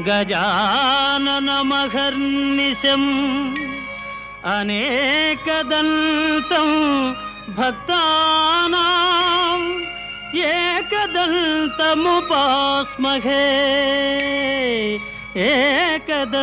गजाननमहर्निशम् अनेकदन्तं भक्तानाम् एकदन्तमुपास्महे। एकदन्तमुपास्महे।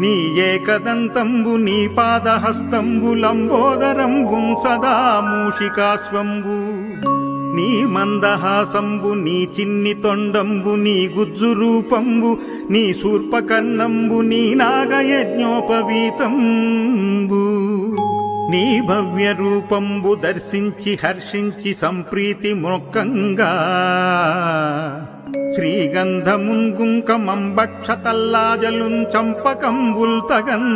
నీ ఏకదంతంబు నీ పాదహస్తంబు లంబోదరంబు సదా మూషికాస్వంబు నీ మందహాసంబు నీ చిన్ని తొండంబు నీ గుజ్జు రూపంబు నీ శూర్పకన్నంబు నీ నాగయజ్ఞోపవీతంబు. నీ భవ్య రూపంబు దర్శించి హర్షించి సంప్రీతి మొక్కంగా శ్రీగంధమున్ గుంకమంబక్ష చంపకంబుల్ తగన్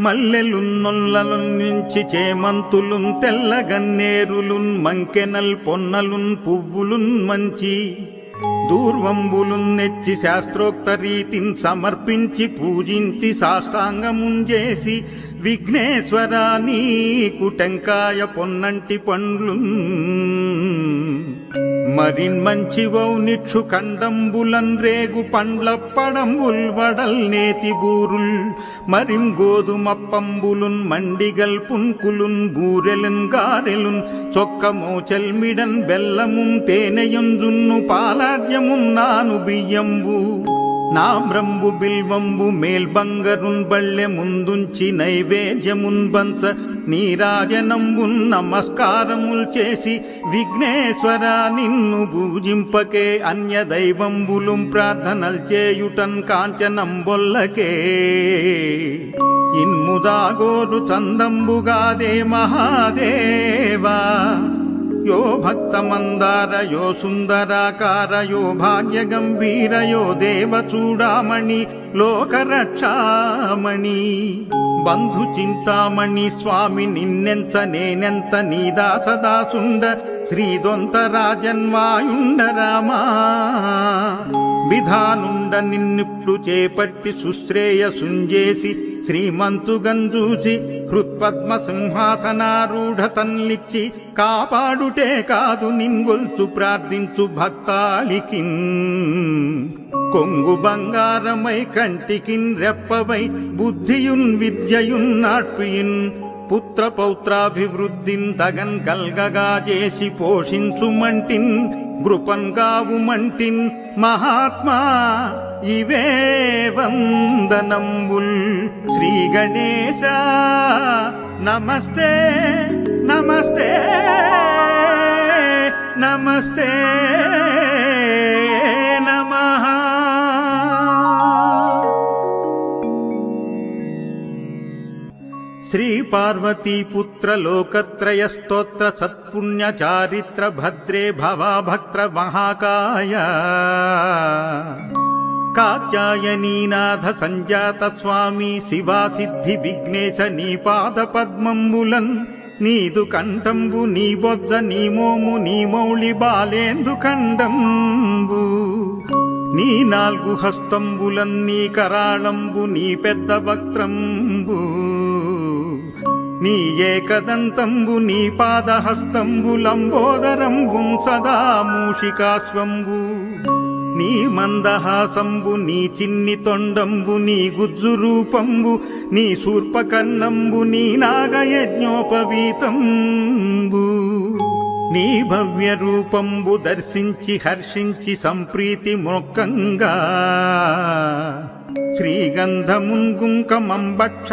మల్లెలున్ నొల్లలున్ నుంచి చేమంతులున్ తెల్లగన్నేరులున్ మంకెనల్ పొన్నలున్ పువ్వులున్ మంచి దూర్వంబులున్ నెచ్చి శాస్త్రోక్త రీతిని సమర్పించి పూజించి సాష్టాంగముంజేసి విఘ్నేశ్వరా నీకు టెంకాయ పొన్నంటి పండ్లు మరిన్ మంచివౌ నిక్షు కండంబులన్ రేగు పండ్ల పడంబుల్ వడల్ నేతి బూరుల్. మరిం గోధుమప్పంబులున్ మండిగల్ పున్కులున్ బూరెలున్ గారెలున్. చొక్క మోచెల్మిడన్ బెల్లమున్ తేనెయుంజున్ను పాలాడ్యమున్ నాను బియ్యంబు. నామ్రంబు బిల్వంబు మేల్బంగరున్బళ్ళె ముందుంచి నైవేద్యమున్బంచ నీరాజనంబున్ నమస్కారముల్ చేసి విఘ్నేశ్వర నిన్ను పూజింపకే అన్య దైవంబులు ప్రార్థనల్ చేయుటన్ కాంచనంబొల్లకే. ఇన్ముదాగోరు చందంబుగాదే మహాదేవా. యో భక్తమందార యో సుందరాకార యో భాగ్య గంభీర యో దేవ చూడామణి లోకరక్షామణి బంధు చింతామణి స్వామి నిన్నెంత నేనెంత నీదాసదాసుండ శ్రీదొంత రాజన్వాయుండ రామా విధానుండ నిన్నిప్పుడు చేపట్టి సుశ్రేయ సుశ్రేయసుంజేసి శ్రీమంతుగంజూచి హృత్పద్మ సింహాసనారూఢ తన్లిచ్చి కాపాడుటే కాదు నింగొల్చు ప్రార్థించు భక్తాళికిన్ కొంగు బంగారమై కంటికిన్ రెప్పవై బుద్ధియున్ విద్యయున్ నాట్పియున్ పుత్ర పౌత్రాభివృద్ధిన్ తగన్ కల్గగా చేసి పోషించుమంటిన్ గృపన్ గావుమంటిన్ మహాత్మా ఇవే వందనంబుల్ శ్రీ గణేశ నమస్తే నమస్తే. శ్రీ పార్వతీపుత్ర లోకత్రయ స్తోత్ర సత్పుణ్య చారిత్ర భద్రే భవాభక్త్ర మహాకాయ కాత్యాయనీనాథ సంజాత స్వామి శివా విఘ్నేశ నీ పాద పద్మంబులన్ నీదు కంఠంబు నీ బొజ్జ నీ మోము నీ మౌళి బాలేందు ఖండంబు నీ నాలుగు హస్తంబులన్ నీ కరాళంబు నీ పెద్ద వక్త్రంబు. నీ ఏకదంతంబు నీ పాదహస్తంబు లంబోదరంబు సదా మూషికాస్వంబు. నీ మందహాసంబు నీ చిన్ని తొండంబు నీ గుజ్జు రూపంబు నీ శూర్పకన్నంబు నీ నాగయజ్ఞోపవీతంబు. నీ భవ్య రూపంబు దర్శించి హర్షించి సంప్రీతి మొక్కంగా. శ్రీగంధమున్ గుంకమంబక్ష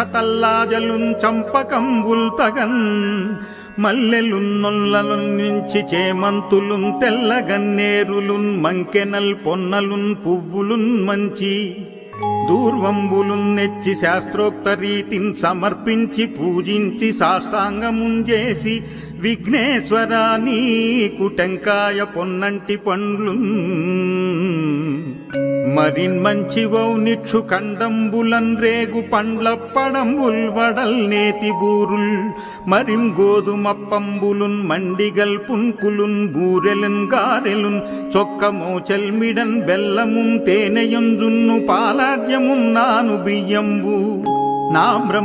చంపకంబుల్ తగన్ మల్లెలున్ నొల్లలున్ నుంచి చేమంతులున్ తెల్లగన్నేరులున్ మంకెనల్ పొన్నలున్ పువ్వులున్ మంచి దూర్వంబులున్ నెచ్చి శాస్త్రోక్త రీతిని సమర్పించి పూజించి సాష్టాంగముంజేసి విఘ్నేశ్వరా నీకు టెంకాయ పొన్నంటి పండ్లున్ మరిన్ మంచివౌ నిక్షు కండంబులన్ రేగు పండ్ల పడంబుల్ వడల్ నేతి బూరుల్. మరిం గోధుమప్పంబులున్ మండిగల్ పున్కులున్ బూరెలున్ గారెలున్ చొక్క మోచెల్మిడన్ బెల్లమున్ తేనెయుంజున్ను పాలాడ్యమున్ నాను బియ్యంబు. నా బ్రహ్మ